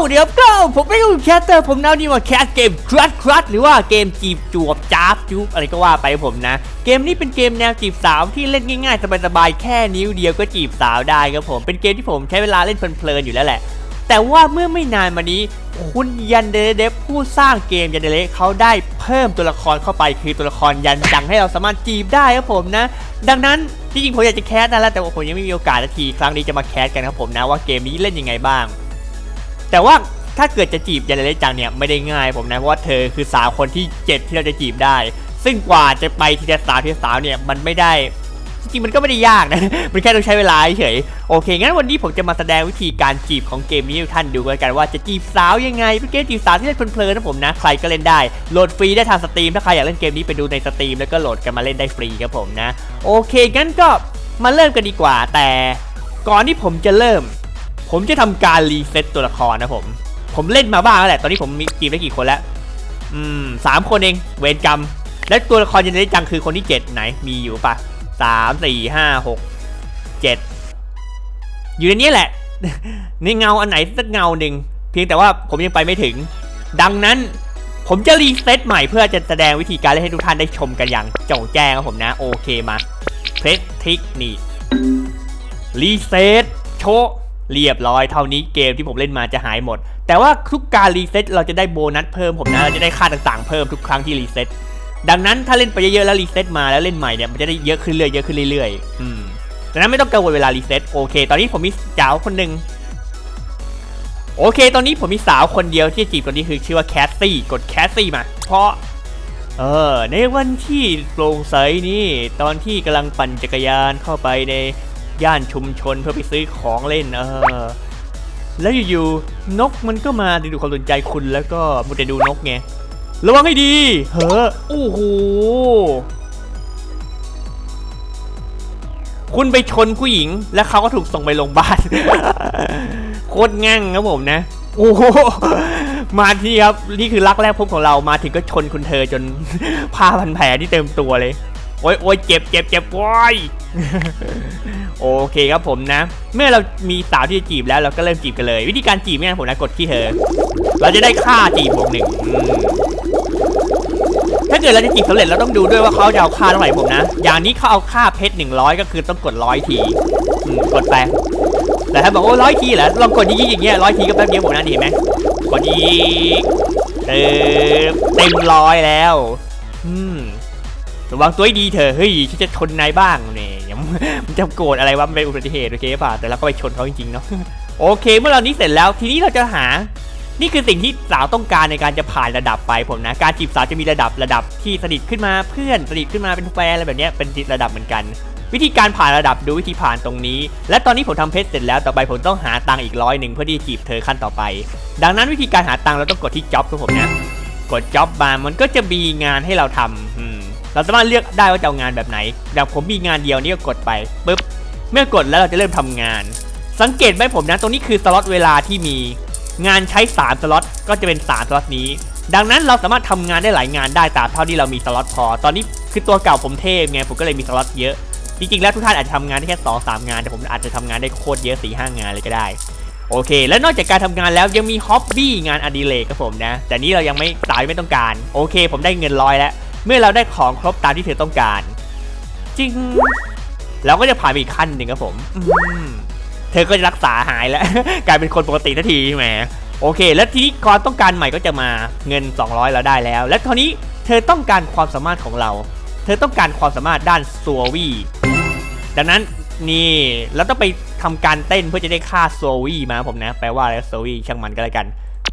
วัสดีครับก็ผมไม่รู้แคสเตอร์ผมนานี่ว่าแคสเกมครัดครัดหรือว่าเกมจีบจวบจ้าบจุ๊บอะไรก็ว่าไปผมนะ เกมนี้เป็นเกมแนวจีบสาวที่เล่นง่ายๆ สบายๆ แค่นิ้วเดียวก็จีบสาวได้ครับผม เป็นเกมที่ผมใช้เวลาเล่นเพลินๆอยู่แล้วแหละ แต่ว่าเมื่อไม่นานมานี้ คุณยันเดเดฟผู้สร้างเกมยันเดเลเขาได้เพิ่มตัวละครเข้าไปคือตัวละครยันจังให้เราสามารถจีบได้ครับผมนะ ดังนั้นที่จริงผมอยากจะแคสนะแล้วแต่ว่าผมยังไม่มีโอกาสทีครั้งนี้จะมาแคสกันครับผมนะว่าเกมนี้เล่นยังไงบ้าง แต่ว่าถ้าเกิดจะจีบยันเดเลจังเนี่ยไม่ได้ง่ายผมนะเพราะว่าเธอคือสาวคนที่ 7 ที่เราจะจีบได้ ซึ่งกว่าจะไปทีละสาวทีละสาวเนี่ยมันไม่ได้จริงมันก็ไม่ได้ยากนะ มันแค่ต้องใช้เวลาเฉย โอเค งั้นวันนี้ผมจะมาแสดงวิธีการจีบของเกมนี้ให้ท่านดูกันว่าจะจีบสาวยังไง เป็นเกมจีบสาวที่เล่นเพลินๆนะผมนะ ใครก็เล่นได้ โหลดฟรีได้ทางสตรีม ถ้าใครอยากเล่นเกมนี้ไปดูในสตรีมแล้วก็โหลดกันมาเล่นได้ฟรีครับผมนะ โอเค งั้นก็มาเริ่มกันดีกว่า แต่ก่อนที่ผมจะเริ่ม ผมจะทำการรีเซ็ตตัวละครนะผม ผมเล่นมาบ้างแล้วแหละ ตอนนี้ผมมีจีบได้กี่คนแล้ว อืมสามคนเอง เวรกรรม และตัวละครยันได้จังคือคนที่เจ็ดไหน มีอยู่ปะสามสี่ห้าหกเจ็ดอยู่ในนี้แหละ ในเงาอันไหนสักเงาหนึ่ง เพียงแต่ว่าผมยังไปไม่ถึง ดังนั้นผมจะรีเซ็ตใหม่เพื่อจะแสดงวิธีการเล่นให้ทุกท่านได้ชมกันอย่างโจ่งแจ้งครับผมนะ โอเคมาเพชรทิกนี่รีเซ็ตโชะ เรียบร้อยเท่านี้เกมที่ผมเล่นมาจะหายหมด แต่ว่าทุกการรีเซ็ตเราจะได้โบนัสเพิ่มผมนะเราจะได้ค่าต่างๆเพิ่มทุกครั้งที่รีเซ็ตดังนั้นถ้าเล่นไปเยอะๆแล้วรีเซ็ตมาแล้วเล่นใหม่เนี่ยมันจะได้เยอะขึ้นเรื่อยๆเยอะขึ้นเรื่อยๆอืมดังนั้นไม่ต้องกังวลเวลารีเซ็ตโอเค ตอนนี้ผมมีสาวคนหนึ่งโอเค ตอนนี้ผมมีสาวคนเดียวที่จะจีบคนนี้คือชื่อว่าแคสซี่กดแคสซี่มา เพราะ เออในวันที่โปร่งใสนี่ ตอนที่กำลังปั่นจักรยานเข้าไปใน ย่านชุมชนเพื่อไปซื้อของเล่น เออ แล้วอยู่ๆนกมันก็มาดึงดูดความสนใจคุณแล้วก็มัวแต่ดูนกไง ระวังให้ดี เฮ้อโอ้โหคุณไปชนผู้หญิง แล้วเขาก็ถูกส่งไปโรงพยาบาลโคตรงั่งครับผมนะ โอ้โหมาที่ครับ นี่คือรักแรกพบของเรามาถึงก็ชนคุณเธอจนผ้าพันแผลที่เต็มตัวเลย โอ้ยโอ้ยเจ็บเจ็บเจ็บโอ้ยโอเคครับผมนะ เมื่อเรามีสาวที่จะจีบแล้วเราก็เริ่มจีบกันเลย วิธีการจีบเนี่ยผมนะกดที่เธอ เราจะได้ค่าจีบบวกหนึ่งอืมถ้าเกิดเราจะจีบสำเร็จเราต้องดูด้วยว่าเขาจะเอาค่าเท่าไหร่ผมนะ อย่างนี้เขาเอาค่าเพชรหนึ่งร้อยก็คือต้องกดร้อยทีอืมกดไปแต่ถ้าบอกว่าร้อยทีเหรอลองกดยี่อย่างเงี้ยร้อยทีก็แป๊บเดียวผมนะนี่เห็นไหมกดยีเออเต็มร้อยแล้ว อืม ระวังตัวให้ดีเถอะเฮ้ยฉันจะชนนายบ้างเนี่ยมันจะโกรธอะไรวะมันเป็นอุบัติเหตุโอเคป่ะแต่เราก็ไปชนเขาจริงๆเนาะโอเค เมื่อเรานี้เสร็จแล้วทีนี้เราจะหานี่คือสิ่งที่สาวต้องการในการจะผ่านระดับไปผมนะการจีบสาวจะมีระดับระดับที่สนิทขึ้นมาเพื่อนสนิทขึ้นมาเป็นแฟนอะไรแบบนี้เป็นระดับเหมือนกัน วิธีการผ่านระดับดูวิธีผ่านตรงนี้ และตอนนี้ผมทำเพชรเสร็จแล้วต่อไปผมต้องหาตังค์อีกร้อยหนึ่งเพื่อที่จีบเธอขั้นต่อไป ดังนั้นวิธีการหาตังค์เราต้องกดที่จ็อบครับผมนะกดจ็อบมามันก็จะมีงานให้เราทำ เราสามารถเลือกได้ว่าจะเอางานแบบไหนอย่างผมมีงานเดียวนี่ก็กดไปปุ๊บเมื่อกดแล้วเราจะเริ่มทำงาน สังเกตไหมผมนะตรงนี้คือสล็อตเวลาที่มีงานใช้ 3 สล็อตก็จะเป็น 3 สล็อตนี้ ดังนั้นเราสามารถทำงานได้หลายงานได้ตามเท่าที่เรามีสล็อตพอ ตอนนี้คือตัวเก่าผมเทพไงผมก็เลยมีสล็อตเยอะ จริงๆแล้วทุกท่านอาจจะทำงานได้แค่ 2 3 งาน แต่ผมอาจจะทำงานได้โคตรเยอะ4 5งานเลยก็ได้ โอเค และนอกจากการทำงานแล้วยังมีฮ็อบบี้งานอดิเรกครับผมนะ แต่นี้เรายังไม่สายไม่ต้องการ โอเค ผมได้เงินร้อยแล้ว เมื่อเราได้ของครบตามที่เธอต้องการ จริง เราก็จะผ่านไปอีกขั้นหนึ่งครับผมมเธอก็จะรักษาหายแล้ว กลายเป็นคนปกติทันทีแหมโอเค แล้วทีนี้ความต้องการใหม่ก็จะมาเงิน 200 เราได้แล้ว และคราวนี้เธอต้องการความสามารถของเรา เธอต้องการความสามารถด้านซัววี่ดังนั้นนี่เราต้องไปทำการเต้นเพื่อจะได้ค่าโซวี่มาผมนะ แปลว่าอะไรโซวี่ช่างมันก็แล้วกัน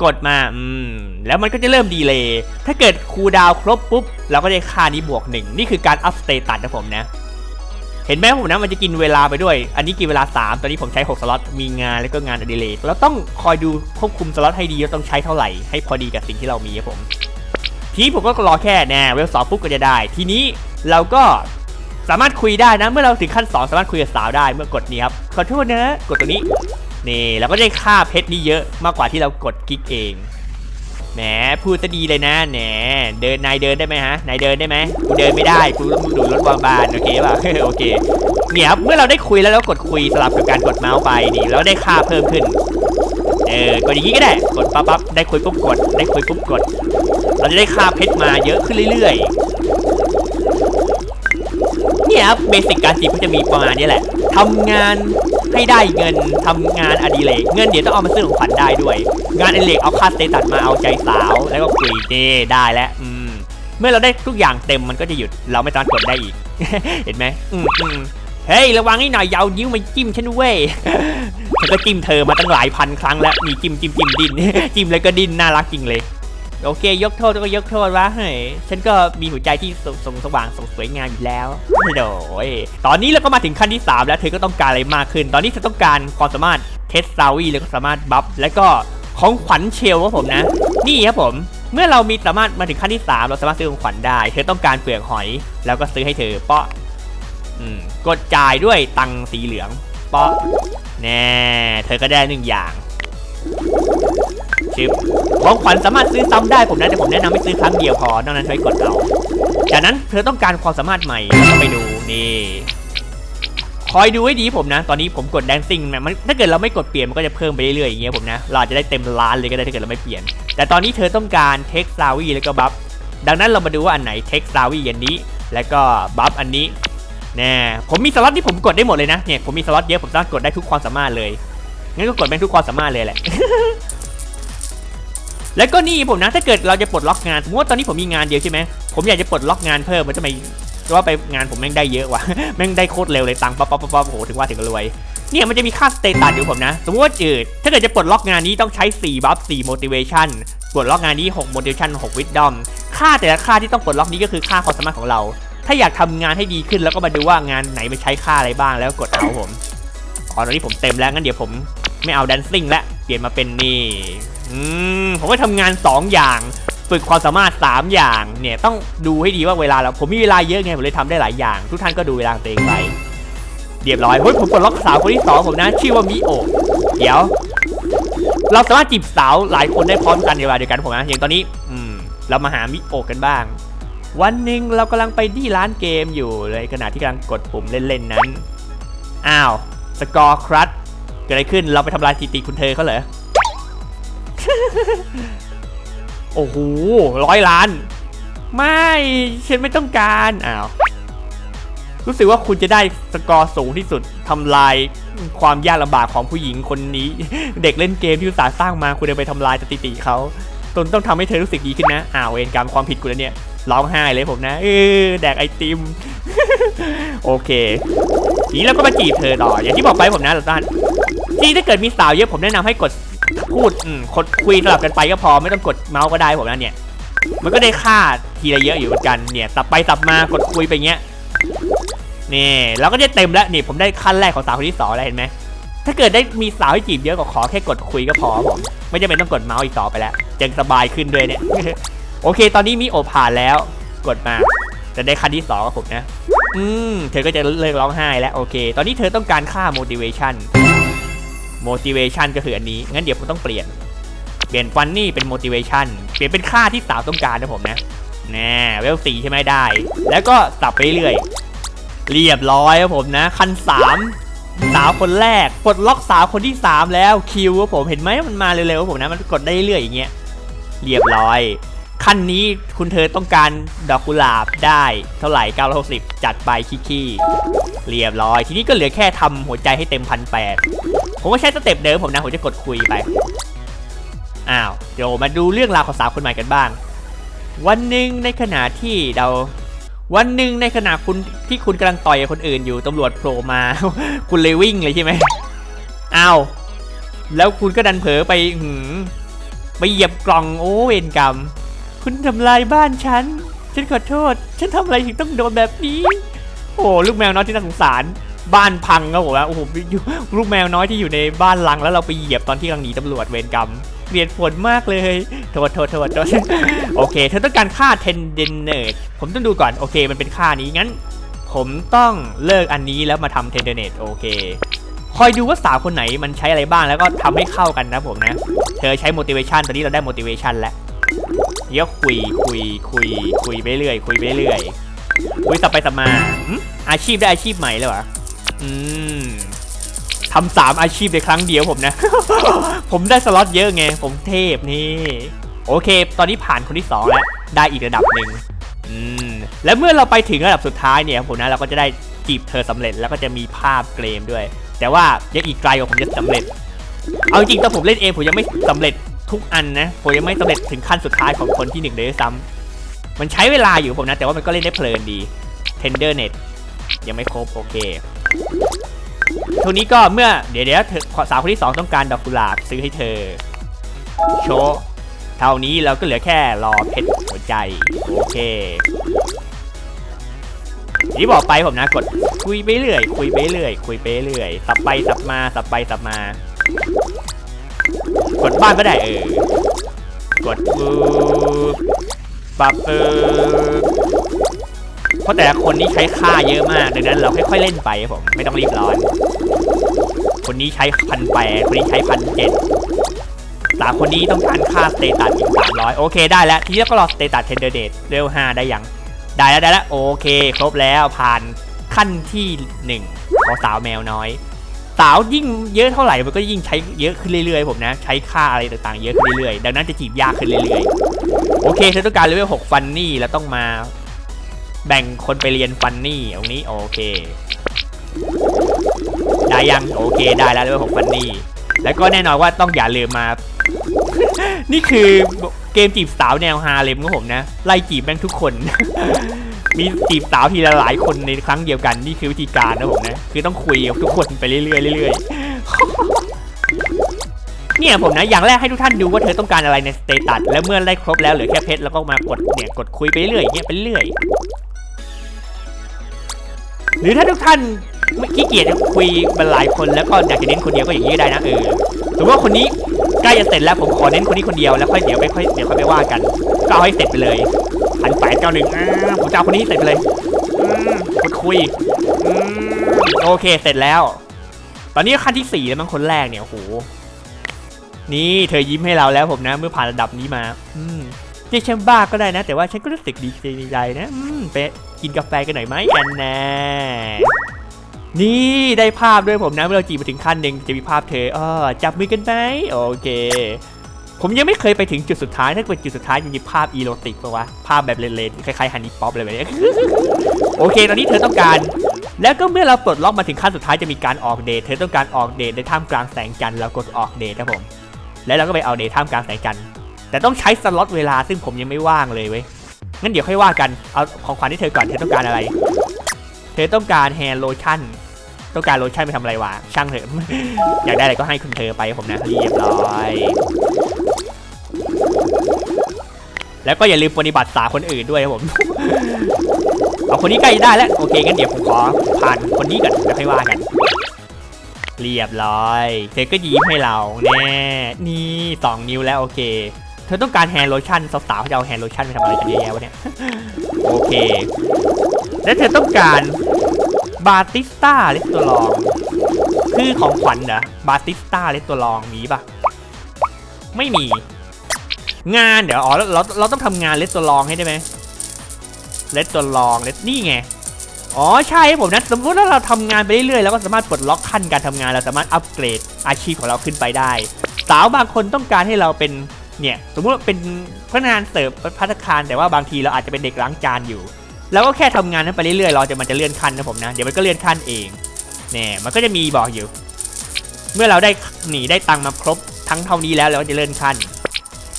กดมาอืมแล้วมันก็จะเริ่มดีเลย์ถ้าเกิดคูลดาวน์ครบปุ๊บ เราก็ได้ค่านี้บวกหนึ่งนี่คือการอัพสเตตัสนะผมนะ เห็นไหมผมนะมันจะกินเวลาไปด้วย อันนี้กินเวลา 3 ตอนนี้ผมใช้ 6 สล็อต มีงานแล้วก็งานอดิเรกเราต้องคอยดูควบคุมสล็อตให้ดีว่าต้องใช้เท่าไหร่ ให้พอดีกับสิ่งที่เรามีครับผม ทีนี้ผมก็รอแค่แน่เวลสองปุ๊บก็จะได้ ทีนี้เราก็สามารถคุยได้นะ เมื่อเราถึงขั้น 2 สามารถคุยกับสาวได้เมื่อกดนี้ครับขอโทษนะกดตัวนี้ นี่เราก็ได้ค่าเพชรนี่เยอะมากกว่าที่เรากดคลิกเองแหมพูดจะดีเลยนะแหมเดินนายเดินได้ไหมฮะนายเดินได้ไหมกูเดินไม่ได้กูต้องดูรถบางบานโอเคป่ะโอเคเนี่ยครับเมื่อเราได้คุยแล้วเรากดคุยสลับกับการกดเมาส์ไปนี่เราได้ค่าเพิ่มขึ้นเออกดอย่างนี้ก็ได้กดปั๊บปั๊บได้คุยปุ๊บกด ได้คุยปุ๊บกด เราจะได้ค่าเพชรมาเยอะขึ้นเรื่อย เนี่ยครับเบสิกการจีบก็จะมีประมาณนี้แหละทำงานให้ได้เงินทำงานอดิเรกเงินเดี๋ยวต้องเอามาซื้อของขวัญได้ด้วย งานอดิเรกเอาค่าสเตตัสมาเอาใจสาว แล้วก็คุยเน่ได้แล้วอืมเมื่อเราได้ทุกอย่างเต็มมันก็จะหยุดเราไม่ต้องกดได้อีก เห็นไหมอืมอืมเฮ้ยระวังนิดหน่อยยาวนิ้วมาจิ้มฉันเว้ยฉันก็จิ้มเธอมาตั้งหลายพันครั้งแล้วนี่จิ้มจิ้มจิ้มดินจิ้มแล้วก็ดินน่ารักจริงเลย โอเค ยกโทษก็ยกโทษวะเฮ้ยฉันก็มีหัวใจที่สส่งสว่างสงสวยงามอยู่แล้วไม่โดยตอนนี้เราก็มาถึงขั้นที่ 3 แล้วเธอก็ต้องการอะไรมากขึ้น ตอนนี้เธอต้องการความสามารถเทสซาวีแล้วก็สามารถบัฟแล้วก็ของขวัญเชลครับผมนะ นี่ครับผม เมื่อเรามีสามารถมาถึงขั้นที่ 3 เราสามารถซื้อของขวัญได้ เธอต้องการเปลือกหอย แล้วก็ซื้อให้เธอเปาะกดจ่ายด้วยตังสีเหลืองเปาะแน่เธอก็ได้หนึ่งอย่างิปของขวัญสามารถซื้อซ้ำได้ผมนะแต่ผมแนะนำให้ซื้อครั้งเดียวพอนอกนั้นใช้กดเอาจากนั้นเธอต้องการความสามารถใหม่ก็ไปดูนี่คอยดูให้ดีผมนะ ตอนนี้ผมกดแดนซิ่งนะมันถ้าเกิดเราไม่กดเปลี่ยนมันก็จะเพิ่มไปเรื่อยๆอย่างเงี้ยผมนะ เราจะได้เต็มล้านเลยก็ได้ถ้าเกิดเราไม่เปลี่ยน แต่ตอนนี้เธอต้องการเทคซาวีแล้วก็บัฟดังนั้นเรามาดูว่าอันไหนเทคซาวีอันนี้ แล้วก็บัฟอันนี้แน่ผมมีสล็อตที่ผมกดได้หมดเลยนะเนี่ยผมมีสล็อตเยอะผมสามารถกดได้ทุกความสามารถเลยงั้นก็กดเป็นทุกความสามารถเลยแหละ แล้วก็นี่ผมนะถ้าเกิดเราจะปลดล็อกงานสมมติว่าตอนนี้ผมมีงานเดียวใช่ไหมผมอยากจะปลดล็อกงานเพิ่มมันจะไม่ว่าไปงานผมแม่งได้เยอะว่ะแม่งได้โคตรเร็วเลยตังค์ป๊อปป๊อปป๊อปโอ้โหถึงว่าถึงกับรวยเนี่ยมันจะมีค่าสเตตัสอยู่ผมนะ สมมติว่าจืดถ้าเกิดจะปลดล็อกงานนี้ต้องใช้ 4 บัฟ 4 motivation ปลดล็อกงานนี้ 6 motivation 6 wisdom ค่าแต่ละค่าที่ต้องปลดล็อกนี้ก็คือค่าความสามารถของเรา ถ้าอยากทำงานให้ดีขึ้นแล้วก็มาดูว่างานไหนมันใช้ค่าอะไรบ้างแล้วกดเอาผมอ๋อตอนนี้ผมเต็มแล้วงั้นเดี๋ยวผมไม่เอา dancing ละเปลี่ยนมาเป็นนี่ อืมผมก็ทำงาน 2 อย่างฝึกความสามารถ 3 อย่างเนี่ยต้องดูให้ดีว่าเวลาเราผมมีเวลาเยอะไงผมเลยทำได้หลายอย่าง ทุกท่านก็ดูเวลาตัวเองไปเรียบร้อยเฮ้ยผมปลดล็อกสาวคนที่สองผมนะชื่อว่ามิโอเดี๋ยว เราสามารถจีบสาวหลายคนได้พร้อมกันในเวลาเดียวกันผมนะอย่างตอนนี้ อืม เรามาหามิโอกันบ้าง วันหนึ่งเรากำลังไปที่ร้านเกมอยู่เลยขณะที่กำลังกดปุ่มเล่นๆนั้นอ้าวสกอร์ครัชเกิดอะไรขึ้นเราไปทำลายสถิติคุณเธอเขาเหรอ โอ้โหร้อยล้าน ไม่ฉันไม่ต้องการอ้าวรู้สึกว่าคุณจะได้สกอร์สูงที่สุดทำลายความยากลำบากของผู้หญิงคนนี้ เด็กเล่นเกมที่อุตสาห์สร้างมาคุณจะไปทำลายสถิติเขาตนต้องทำให้เธอรู้สึกดีขึ้นนะอ้าวเวรกรรมความผิดกูแล้วเนี่ยร้องไห้เลยผมนะเออแดกไอติม โอเคนี้เราก็มาจีบเธอต่ออย่างที่บอกไปผมนะทุกท่านจริงถ้าเกิดมีสาวเยอะผมแนะนำให้กด พูดอืมคนคุยสลับกันไปก็พอไม่ต้องกดเมาส์ก็ได้ผมนะเนี่ย มันก็ได้ค่าทีละเยอะอยู่เหมือนกันเนี่ยสับไปสับมากดคุยไปเงี้ยนี่เราก็จะเต็มแล้วนี่ผมได้ขั้นแรกของสาวคนที่สองแล้วเห็นไหมถ้าเกิดได้มีสาวให้จีบเยอะก็ขอแค่กดคุยก็พอผมไม่จำเป็นต้องกดเมาส์อีกต่อไปแล้วจะสบายขึ้นด้วยเนี่ยโอเค ตอนนี้มีโอผ่านแล้ว กดมาจะได้ขั้นที่สองกับผมนะ อืม เธอก็จะเลิกร้องไห้แล้วโอเค ตอนนี้เธอต้องการค่า motivation motivation ก็คืออันนี้ งั้นเดี๋ยวผมต้องเปลี่ยน เปลี่ยนฟันนี่เป็น motivation เปลี่ยนเป็นค่าที่สาวต้องการนะผมนะแน่เวลสี่ใช่ไหมได้ แล้วก็สับไปเรื่อยเรียบร้อยครับผมนะ คันสามสาวคนแรกปลดล็อกสาวคนที่3แล้วคิวครับผมเห็นไหมมันมาเร็วๆครับผมนะมันกดได้เรื่อยอย่างเงี้ยเรียบร้อยขั้นนี้คุณเธอต้องการดอกกุหลาบได้เท่าไหร่ 960 จัดไปคิกๆเรียบร้อย ทีนี้ก็เหลือแค่ทำหัวใจให้เต็มพันแปด ผมก็ใช้สเต็ปเดิมผมนะผมจะกดคุยไป อ้าว เดี๋ยวมาดูเรื่องราวของสาวคนใหม่กันบ้าง วันหนึ่งในขณะที่เรา วันหนึ่งในขณะคุณที่คุณกำลังต่อยคนอื่นอยู่ตำรวจโผล่มา คุณเลยวิ่งเลยใช่ไหมอ้าว แล้วคุณก็ดันเผลอไปหืมไปเหยียบกล่องโอ้เวรกรรม คุณทำลายบ้านฉัน ฉันขอโทษ ฉันทำอะไรถึงต้องโดนแบบนี้ โอ้ลูกแมวน้อยที่น่าสงสาร บ้านพังครับผมว่าโอ้โหอยู่ลูกแมวน้อยที่อยู่ในบ้านลังแล้วเราไปเหยียบตอนที่กำลังหนีตำรวจเวรกรรมเปลี่ยนผลมากเลยโทษโทษโทษโทษโอเค เธอต้องการค่าเทนเดนเนตผมต้องดูก่อน โอเค มันเป็นค่านี้งั้น ผมต้องเลิกอันนี้แล้วมาทำเทนเดเนตโอเค คอยดูว่าสาวคนไหนมันใช้อะไรบ้างแล้วก็ทำให้เข้ากันนะผมนะ เธอใช้ motivation ตอนนี้เราได้ motivation แล้วเดี๋ยวคุยคุยคุย คุยไปเรื่อยคุยไปเรื่อยคุยสับไปสับมาอาชีพได้อาชีพใหม่เลยวะ อืมทำสามอาชีพในครั้งเดียวผมนะ ผมได้สล็อตเยอะไง ผมเทพนี่ โอเค ตอนนี้ผ่านคนที่สองแล้ว ได้อีกระดับหนึ่งอืม แล้วเมื่อเราไปถึงระดับสุดท้ายเนี่ยผมนะเราก็จะได้จีบเธอสำเร็จแล้วก็จะมีภาพเกรมด้วย แต่ว่ายังอีกไกลกว่าผมจะสำเร็จ เอาจริงตอนผมเล่นเองผมยังไม่สำเร็จทุกอันนะ ผมยังไม่สำเร็จถึงขั้นสุดท้ายของคนที่หนึ่งเลยด้วยซ้ำมันใช้เวลาอยู่ผมนะ แต่ว่ามันก็เล่นได้เพลินดี Tender Net ยังไม่ครบโอเค ช่วงนี้ก็เมื่อเดี๋ยวเดี๋ยวเธอสาวคนที่สองต้องการดอกกุหลาบซื้อให้เธอ โชว์เท่านี้เราก็เหลือแค่รอเพชรหัวใจ โอเคที่บอกไปผมนะกดคุยไปเรื่อย คุยไปเรื่อย คุยไปเรื่อย สับไปสับมาสับไปสับมา กดบ้านก็ได้เออกดปุ๊บปับเออเพ ราะแต่ละคนนี่ใช้ค่าเยอะมาก ดังนั้นเราค่อยๆเล่นไปครับผม ไม่ต้องรีบร้อน คนนี้ใช้พันแปดคนนี้ใช้พันเจ็ดสามคนนี้ต้องการค่าสเตตัสอีกสามร้อยโอเคได้แล้ว ทีนี้ก็รอสเตตัสเทนเดอร์เดตเร็วห้าได้ยัง ได้แล้วได้แล้วโอเค ครบแล้วผ่านขั้นที่หนึ่งของสาวแมวน้อย สาวยิ่งเยอะเท่าไหร่มันก็ยิ่งใช้เยอะขึ้นเรื่อยๆผมนะ ใช้ค่าอะไรต่างๆเยอะขึ้นเรื่อยๆ ดังนั้นจะจีบยากขึ้นเรื่อยๆ โอเคเธอต้องการเลเวล6ฟันนี่แล้วต้องมา แบ่งคนไปเรียนฟันนี่ตรงนี้โอเค ได้ยังโอเคได้แล้วเลเวล6ฟันนี่แล้วก็แน่นอนว่าต้องอย่าลืมมา นี่คือเกมจีบสาวแนวฮาเลมของผมนะ ไล่จีบแม่งทุกคน มีจีบสาวทีละหลายคนในครั้งเดียวกัน นี่คือวิธีการนะผมนะ คือต้องคุยกับทุกคนไปเรื่อยๆเรื่อยๆเนี่ยผมนะ อย่างแรกให้ทุกท่านดูว่าเธอต้องการอะไรในสเตตัสแล้วเมื่อได้ครบแล้วเหลือแค่เพชรแล้วก็มากดเนี่ยกดคุยไปเรื่อยเงี้ยไปเรื่อย หรือถ้าทุกท่านไม่ขี้เกียจจะคุยเป็นหลายคนแล้วก็อยากจะเน้นคนเดียวก็อย่างนี้ก็ได้นะเออสมมติว่าคนนี้ใกล้จะเสร็จแล้วผมขอเน้นคนนี้คนเดียวแล้วค่อยเดี๋ยวไปค่อยเดี๋ยวค่อยไปว่ากัน ก็เอาให้เสร็จไปเลยพันแปดเก้าหนึ่งผมจะเอาคนนี้เสร็จไปเลยอืมกดคุยโอเคเสร็จแล้ว ตอนนี้ขั้นที่สี่แล้วมั้งคนแรกเนี่ยโอ้โหนี่เธอยิ้มให้เราแล้วผมนะ เมื่อผ่านระดับนี้มา อืม เรียกฉันบ้าก็ได้นะ แต่ว่าฉันก็รู้สึกดีใจนะอืมไปกินกาแฟกันหน่อยไหมแอนแน่นี่ได้ภาพด้วยผมนะเมื่อเราจีบมาถึงขั้นหนึ่งจะมีภาพเธอเออจับมือกันไหมโอเค ผมยังไม่เคยไปถึงจุดสุดท้ายถ้าเกิดจุดสุดท้ายจะมีภาพอีโรติกปะวะภาพแบบเลนๆคล้ายๆฮันนี่ป๊อปอะไรแบบนี้โอเค ตอนนี้เธอต้องการ แล้วก็เมื่อเราปลดล็อกมาถึงขั้นสุดท้ายจะมีการออกเดทเธอต้องการออกเดทในท่ามกลางแสงจันทร์เรากดออกเดทครับผมแล้วเราก็ไปเอาเดทท่ามกลางแสงจันทร์ แต่ต้องใช้สล็อตเวลาซึ่งผมยังไม่ว่างเลยเว้ยงั้นเดี๋ยวค่อยว่ากัน เอาของขวัญที่เธอก่อน เธอต้องการอะไร เธอต้องการแฮร์โลชั่น ต้องการโลชั่นไปทำอะไรวะ ช่างเถอะ อยากได้อะไรก็ให้คุณเธอไปผมนะ เรียบร้อย แล้วก็อย่าลืมปฏิบัติสาคนอื่นด้วยครับผม เอาคนนี้ใกล้จะได้แล้ว โอเคงั้นเดี๋ยวผมขอผ่านคนนี้ก่อนแล้วค่อยว่ากัน เรียบร้อย เธอก็ยิ้มให้เราแน่ นี่สองนิ้วแล้วโอเค เธอต้องการแฮร์โลชั่นสาวๆเขาจะเอาแฮร์โลชั่นไปทำอะไรกันเยอะแยะวะเนี่ย โอเค แล้วเธอต้องการบาติสต้าเลสตัวลอง คือของขวัญเหรอบาติสต้าเลสตัวลองมีปะไม่มี งานเดี๋ยวอ๋อเราเราเราต้องทำงานเลสตัวลองให้ได้ไหมเลสตัวลองเลสนี่ไงอ๋อใช่ครับผมนะสมมติว่าเราทำงานไปเรื่อยๆแล้วก็สามารถปลดล็อกขั้นการทำงานเราสามารถอัปเกรดอาชีพของเราขึ้นไปได้ สาวบางคนต้องการให้เราเป็น เนี่ยสมมุติว่าเป็นพนักงานเสิร์ฟพัตตาคารแต่ว่าบางทีเราอาจจะเป็นเด็กล้างจานอยู่แล้วก็แค่ทำงานนั้นไปเรื่อยๆเราจะมันจะเลื่อนขั้นนะผมนะเดี๋ยวมันก็เลื่อนขั้นเองเนี่ยมันก็จะมีบอกอยู่ เมื่อเราได้หนีได้ตังค์มาครบทั้งเท่านี้แล้วเราก็จะเลื่อนขั้น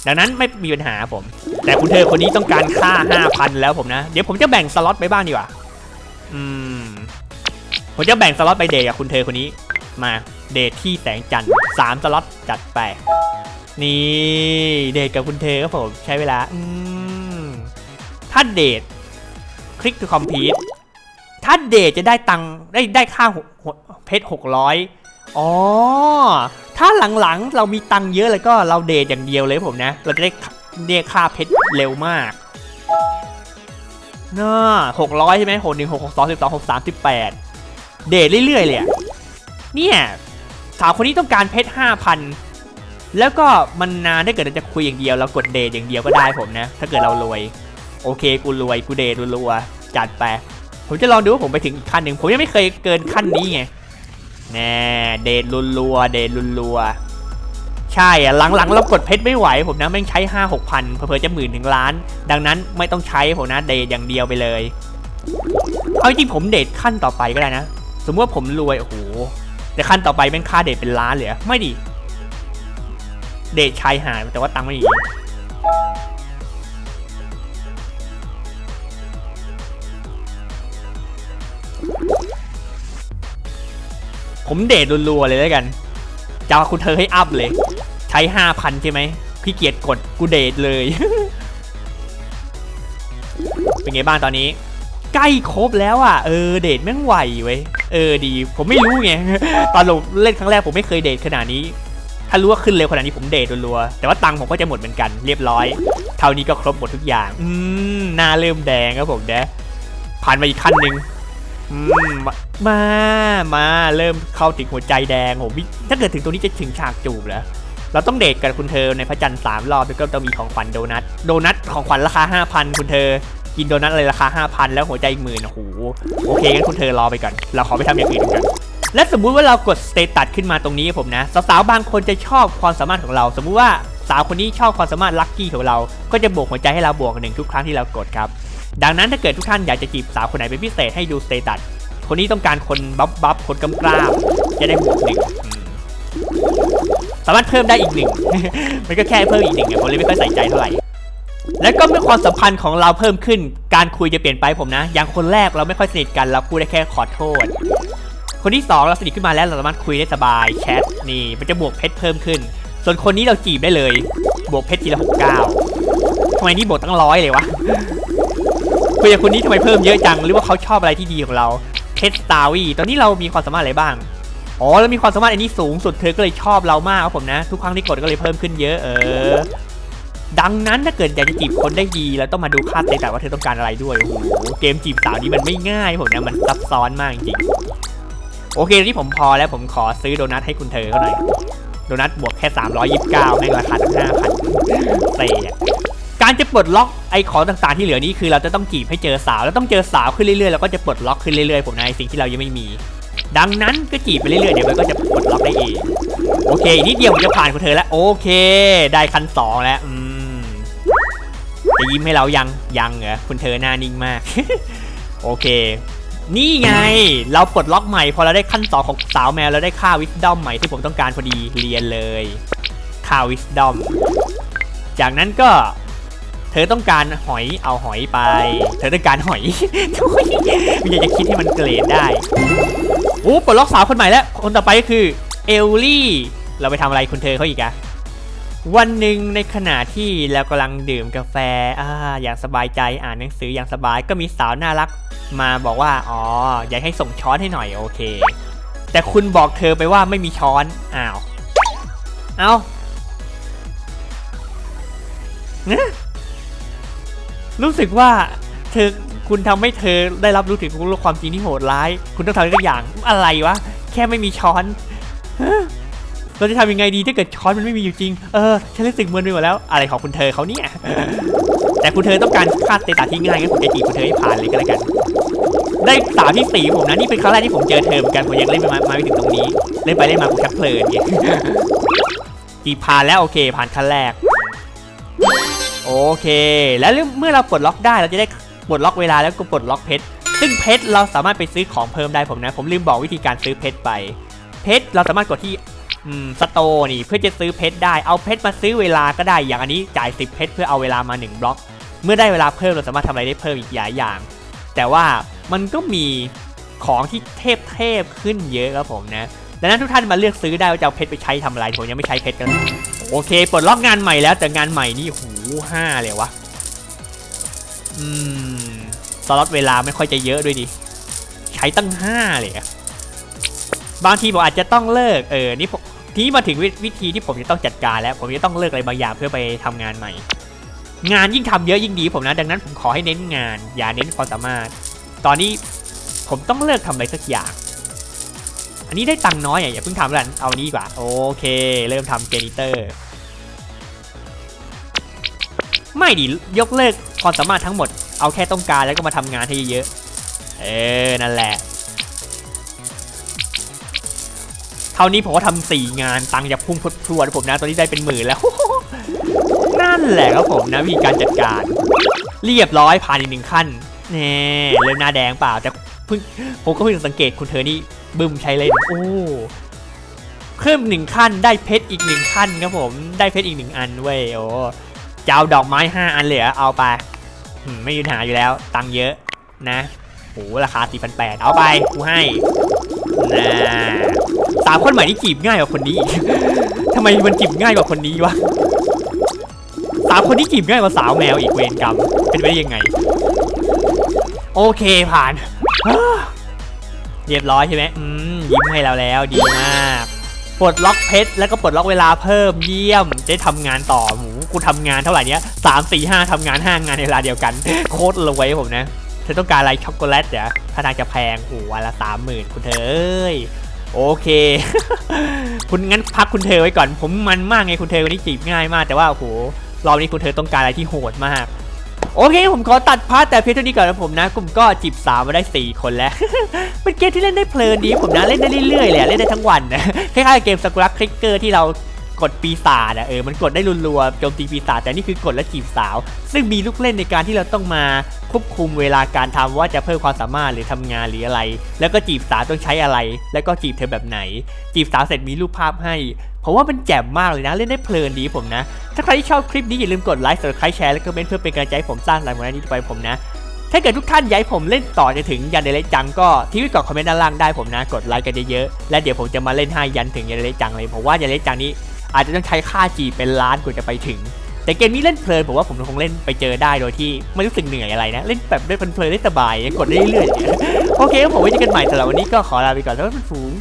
ดังนั้นไม่มีปัญหาผม แต่คุณเธอคนนี้ต้องการค่า5,000แล้วผมนะเดี๋ยวผมจะแบ่งสล็อตไปบ้างดีกว่าอืมผมจะแบ่งสล็อตไปเดทกับคุณเธอคนนี้มาเดทที่แสงจันทร์สามสล็อตจัดไป นี่เดทกับคุณเธอครับผมใช้เวลาอืมถ้าเดทคลิก to complete ถ้าเดทจะได้ตังค์ได้ได้ค่าเพชรหกร้อยอ๋อ ถ้าหลังๆเรามีตังค์เยอะเลยก็เราเดทอย่างเดียวเลยผมนะ เราจะได้เรียกค่าเพชรเร็วมากน่าหกร้อยใช่ไหมหกหนึ่งหกหกสองสิบสองหกสามสิบแปดเดทเรื่อยๆเลยเนี่ย สาวคนนี้ต้องการเพชรห้าพัน แล้วก็มันนานถ้าเกิดเราจะคุยอย่างเดียวเรากดเดทอย่างเดียวก็ได้ผมนะ ถ้าเกิดเรารวย โอเคกูรวยกูเดทรัวๆจัดไปผมจะลองดูว่าผมไปถึงอีกขั้นหนึ่งผมยังไม่เคยเกินขั้นนี้ไงแน่เดทรัวๆเดทรัวๆใช่อะหลังๆเรากดเพชรไม่ไหว ผมนะแม่งใช้5 6พันเผื่อๆจะหมื่นถึงล้าน ดังนั้นไม่ต้องใช้ผมนะเดทอย่างเดียวไปเลยเอาจริงผมเดทขั้นต่อไปก็ได้นะ สมมติว่าผมรวยโอ้โหแต่ขั้นต่อไปแม่งค่าเดทเป็นล้านเลยเหรอไม่ดิ เดทชายหาดแต่ว่าตังค์ไม่มีผมเดทรัวๆเลยแล้วกันจะเอาคุณเธอให้อัพเลย ใช้ห้าพันใช่ไหมพี่เกียรติกดกูเดทเลย เป็นไงบ้างตอนนี้ ใกล้ครบแล้วอะ เออเดทแม่งไหวเว้ย เออดี ผมไม่รู้ไง ตอนลงเล่นครั้งแรกผมไม่เคยเดทขนาดนี้ ถ้ารู้ว่าขึ้นเร็วขนาดนี้ผมเดทรัวๆแต่ว่าตังค์ผมก็จะหมดเหมือนกันเรียบร้อย เท่านี้ก็ครบหมดทุกอย่าง อืมหน้าเริ่มแดงครับผมเด้ผ่านมาอีกขั้นหนึ่งอืมมามาเริ่มเข้าถึงหัวใจแดงโหวิถ้าเกิดถึงตรงนี้จะถึงฉากจูบแล้วเราต้องเดทกับคุณเธอในพระจันทร์สามรอบแล้วก็ต้องมีของขวัญโดนัทโดนัทของขวัญราคา 5,000 คุณเธอ กินโดนัทอะไรราคา 5,000 แล้วหัวใจอีกหมื่นโอ้โหโอเคงั้นคุณเธอรอไปก่อน เราขอไปทำอย่างอื่นกัน และสมมุติว่าเรากดสเตตัสขึ้นมาตรงนี้ผมนะสาวๆบางคนจะชอบความสามารถของเรา สมมุติว่าสาวคนนี้ชอบความสามารถลัคกี้ของเรา ก็จะบวกหัวใจให้เราบวกหนึ่งทุกครั้งที่เรากดครับ ดังนั้นถ้าเกิดทุกท่านอยากจะจีบสาวคนไหนเป็นพิเศษให้ดูสเตตัส คนนี้ต้องการคนบัฟบัฟคนกำกล้าจะได้บวกหนึ่งอืมสามารถเพิ่มได้อีกหนึ่ง มันก็แค่เพิ่มอีกหนึ่งผมเลยไม่ค่อยใส่ใจเท่าไหร่ แล้วก็เมื่อความสัมพันธ์ของเราเพิ่มขึ้น การคุยจะเปลี่ยนไปผมนะ อย่างคนแรกเราไม่ค่อยสนิทกัน เราพูดได้แค่ขอโทษ คนที่สองเราสนิทขึ้นมาแล้วเราสามารถคุยได้สบายแชทนี่มันจะบวกเพชรเพิ่มขึ้น ส่วนคนนี้เราจีบได้เลย บวกเพชรทีละหกเก้าทำไมนี่บวกตั้งร้อยเลยวะคุยกับคนนี้ทำไมเพิ่มเยอะจังหรือว่าเขาชอบอะไรที่ดีของเราเพชรสตาวีตอนนี้เรามีความสามารถอะไรบ้างอ๋อแล้วมีความสามารถอันนี้สูงสุดเธอก็เลยชอบเรามากครับผมนะ ทุกครั้งที่กดก็เลยเพิ่มขึ้นเยอะเออดังนั้นถ้าเกิดอยากจะจีบคนได้ดีเราต้องมาดูค่าเตแต่ว่าเธอต้องการอะไรด้วยโอ้โหเกมจีบสาวนี้มันไม่ง่ายผมนะมันซับซ้อนมากจริง โอเคที่ผมพอแล้วผมขอซื้อโดนัทให้คุณเธอเขาหน่อย โดนัทบวกแค่ 329แม่งราคาตั้ง5,000เซ่อะการจะปลดล็อกไอ้ของต่างๆที่เหลือนี้คือเราจะต้องจีบให้เจอสาว แล้วต้องเจอสาวขึ้นเรื่อยๆแล้วก็จะปลดล็อกขึ้นเรื่อยๆผมในสิ่งที่เรายังไม่มี ดังนั้นก็จีบไปเรื่อยๆเดี๋ยวมันก็จะปลดล็อกได้เองโอเคอีกนิดเดียวผมจะผ่านคุณเธอแล้วโอเค ได้คันสองแล้วอืมจะยิ้มให้เรายังยังเหรอคุณเธอหน้านิ่งมาก โอเค นี่ไง เราปลดล็อกใหม่ พอเราได้ขั้นสอของสาวแมวเราได้ค่าวิสดอมใหม่ที่ผมต้องการพอดีเรียนเลยค่าวิสดอมจากนั้นก็ เธอต้องการหอยเอาหอยไป เธอต้องการหอยไม่อยากจะคิดให้มันเกรดได้โอ้ปลดล็อกสาวคนใหม่แล้วคนต่อไปก็คือเอลลี่ เราไปทำอะไรคุณเธอเขาอีกอะ วันหนึ่งในขณะที่เรากำลังดื่มกาแฟอ่าอย่างสบายใจอ่านหนังสืออย่างสบายก็มีสาวน่ารัก มาบอกว่าอ๋ออยากให้ส่งช้อนให้หน่อยโอเค แต่คุณบอกเธอไปว่าไม่มีช้อนอ้าวเอาเนรู้สึกว่าเธอคุณทำให้เธอได้รับรู้ถึงความจริงที่โหดร้าย คุณต้องทำอะไรกอย่างอะไรวะ แค่ไม่มีช้อน เราจะทำยังไงดีถ้าเกิดช้อนมันไม่มีอยู่จริง เออฉันรู้สึกมึนไปหมดแล้ว อะไรของคุณเธอเขาเนี่ย แต่คุณเธอต้องการคาดเตตัสที่ง่ายงั้นผมจะจีบคุณเธอให้ผ่านเลยก็แล้วกัน ได้สาวที่สี่ผมนะนี่เป็นครั้งแรกที่ผมเจอเธอเหมือนกันผมยังเล่นมามาไม่ถึงตรงนี้ เล่นไปเล่นมาผมชักเพลินไงจีบผ่านแล้วโอเค ผ่านขั้นแรก โอเค แล้วเมื่อเราปลดล็อกได้เราจะได้ปลดล็อกเวลาแล้วก็ปลดล็อกเพชรซึ่งเพชรเราสามารถไปซื้อของเพิ่มได้ผมนะ ผมลืมบอกวิธีการซื้อเพชรไป เพชรเราสามารถกดที่ สโตนี่เพื่อจะซื้อเพชรได้เอาเพชรมาซื้อเวลาก็ได้อย่างอันนี้จ่าย 10 เพชรเพื่อเอาเวลามา 1 บล็อก เมื่อได้เวลาเพิ่มเราสามารถทำอะไรได้เพิ่มอีกหลายอย่าง แต่ว่ามันก็มีของที่เทพเทพๆขึ้นเยอะครับผมนะดังนั้นทุกท่านมาเลือกซื้อได้ว่าจะเอาเพชรไปใช้ทำอะไรผมยังไม่ใช้เพชรกันโอเคปลดล็อกงานใหม่แล้วแต่งานใหม่นี่หูห้าเลยวะอืมสล็อตเวลาไม่ค่อยจะเยอะด้วยดิใช้ตั้งห้าเลยบางทีผมอาจจะต้องเลิกเออนี่ผม ทีนี้มาถึงววิธีที่ผมจะต้องจัดการแล้ว ผมจะต้องเลิกอะไรบางอย่างเพื่อไปทำงานใหม่ งานยิ่งทำเยอะยิ่งดีผมนะ ดังนั้นผมขอให้เน้นงาน อย่าเน้นความสามารถ ตอนนี้ผมต้องเลิกทำอะไรสักอย่าง อันนี้ได้ตังค์น้อยอย่าเพิ่งทำแล้วเอานี้ดีกว่า โอเค เริ่มทำเจนิเตอร์ ไม่ดิยกเลิกความสามารถทั้งหมด เอาแค่ต้องการแล้วก็มาทำงานให้เยอะๆเออ นั่นแหละ เท่านี้ผมก็ทำสี่งานตังค์จะพุ่งพรวดพรวดผมนะ ตอนนี้ได้เป็นหมื่นแล้ว นั่นแหละครับผมนะวิธีการจัดการ เรียบร้อยผ่านอีกหนึ่งขั้นแน่เริ่มหน้าแดงเปล่าแต่เพิ่งผมก็เพิ่งสังเกตคุณเธอนี่บึ้มใช้เล่นโอ้เพิ่มหนึ่งขั้นได้เพชรอีกหนึ่งขั้นครับผมได้เพชรอีกหนึ่งอันเว้ยโอ้จะเอาดอกไม้ห้าอันเหลือเอาไปไม่มีปัญหาอยู่แล้ว ตังค์เยอะนะโอ้ราคา4 8 0 0เอาไปกูให้ สามคนใหม่นี่จีบง่ายกว่าคนนี้อีกทำไมมันจีบง่ายกว่าคนนี้วะสาวคนที่จีบง่ายกว่าสาวแมวอีกเวรกรรม เป็นไปได้ยังไง โอเคผ่าน เรียบร้อยใช่ไหมอืมยิ้มให้เราแล้วดีมากปลดล็อกเพชรแล้วก็ปลดล็อกเวลาเพิ่มเยี่ยมจะได้ทำงานต่อหมูกูทำงานเท่าไหร่เนี้ยสามสี่ห้าทำงานห้างานในเวลาเดียวกัน โคตรรวยผมนะ อต้องการอะไรช็อกโกแลตเดี๋ยวถ้าทางจะแพงโอ้โหวันละสามหมื่นคุณเธอเอ้ยโอเค คุณงั้นพักคุณเธอไว้ก่อน ผมมันมากไงคุณเธอคนนี้จีบง่ายมากแต่ว่าโอ้โหรอบนี้คุณเธอต้องการอะไรที่โหดมาก โอเค ผมขอตัดพาร์ทแต่เพียงเท่านี้ก่อนนะผมนะกลุ่มก็จีบสาวมาได้ 4 คนแล้วเป็นเกมที่เล่นได้เพลินดีผมนะเล่นได้เรื่อยๆเลยอะเล่นได้ทั้งวันนะคล้ายๆเกมสกุลักคลิกเกอร์ที่เรา กดปีศาจอะเออมันกดได้รัวๆโจมตีปีศาจแต่นี่คือกดแล้วจีบสาว ซึ่งมีลูกเล่นในการที่เราต้องมาควบคุมเวลาการทำว่าจะเพิ่มความสามารถหรือทำงานหรืออะไร แล้วก็จีบสาวต้องใช้อะไร แล้วก็จีบเธอแบบไหน จีบสาวเสร็จมีรูปภาพให้ผมว่ามันแจ่มมากเลยนะเล่นได้เพลินดีผมนะ ถ้าใครที่ชอบคลิปนี้อย่าลืมกดไลค์กดใครแชร์แล้วก็เมนต์เพื่อเป็นกำลังใจให้ผมสร้างรายการนี้ไปผมนะถ้าเกิดทุกท่านอยากให้ผมเล่นต่อจะถึงยันเดเลจังก็ทิ้งไว้ก่อนคอมเมนต์ด้านล่างได้ผมนะ กดไลค์กันเยอะๆและเดี๋ยวผมจะมาเล่นให้ยันถึงยันเดเลจังเลยผมว่ายันเดเลจังนี้ อาจจะต้องใช้ค่าจีเป็นล้านกว่าจะไปถึง แต่เกมนี้เล่นเพลินผมว่าผมคงเล่นไปเจอได้โดยที่ไม่รู้สึกเหนื่อยอะไรนะ เล่นแบบเล่นเพลินๆได้สบายกดได้เรื่อยๆโอเคผมไว้เจอกันใหม่สำหรับวันนี้ก็ขอลาไปก่อนแล้วเป็นฝูง